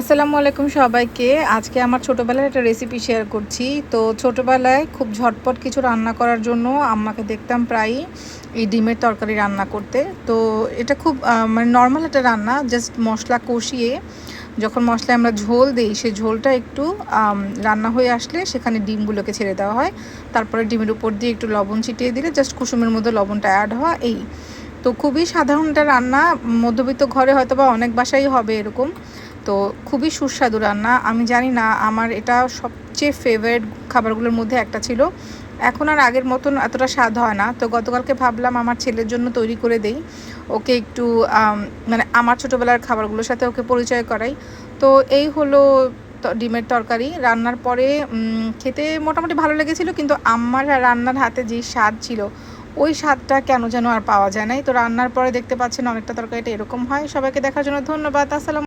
আসসালামু আলাইকুম সবাইকে। আজকে আমার ছোটোবেলার একটা রেসিপি শেয়ার করছি। তো ছোটোবেলায় খুব ঝটপট কিছু রান্না করার জন্য আম্মাকে দেখতাম প্রায়ই এই ডিমের তরকারি রান্না করতে। তো এটা খুব মানে নর্মাল একটা রান্না জাস্ট মশলা কষিয়ে যখন মশলায় আমরা ঝোল দিই, সেই ঝোলটা একটু রান্না হয়ে আসলে সেখানে ডিমগুলোকে ছেড়ে দেওয়া হয়। তারপরে ডিমের উপর দিয়ে একটু লবণ ছিটিয়ে দিলে জাস্ট কুসুমের মধ্যে লবণটা অ্যাড হওয়া, এই। তো খুবই সাধারণ একটা রান্না। মধ্যবিত্ত ঘরে হয়তো বা অনেক বাসাই হবে এরকম। তো খুবই সুস্বাদু রান্না। আমি জানি না, আমার এটা সবচেয়ে ফেভারিট খাবারগুলোর মধ্যে একটা ছিল। এখন আর আগের মতন এতটা স্বাদ হয় না। তো গতকালকে ভাবলাম আমার ছেলের জন্য তৈরি করে দেই। ওকে একটু মানে আমার ছোটোবেলার খাবারগুলোর সাথে ওকে পরিচয় করাই। তো এই হলো ডিমের তরকারি। রান্নার পরে খেতে মোটামুটি ভালো লেগেছিল, কিন্তু আমার রান্নার হাতে যে স্বাদ ছিল, ওই স্বাদটা কেন যেন আর পাওয়া যায় নাই। তো রান্নার পরে দেখতে পাচ্ছেন অনেকটা তরকারিটা এরকম হয়। সবাইকে দেখার জন্য ধন্যবাদ। আসসালাম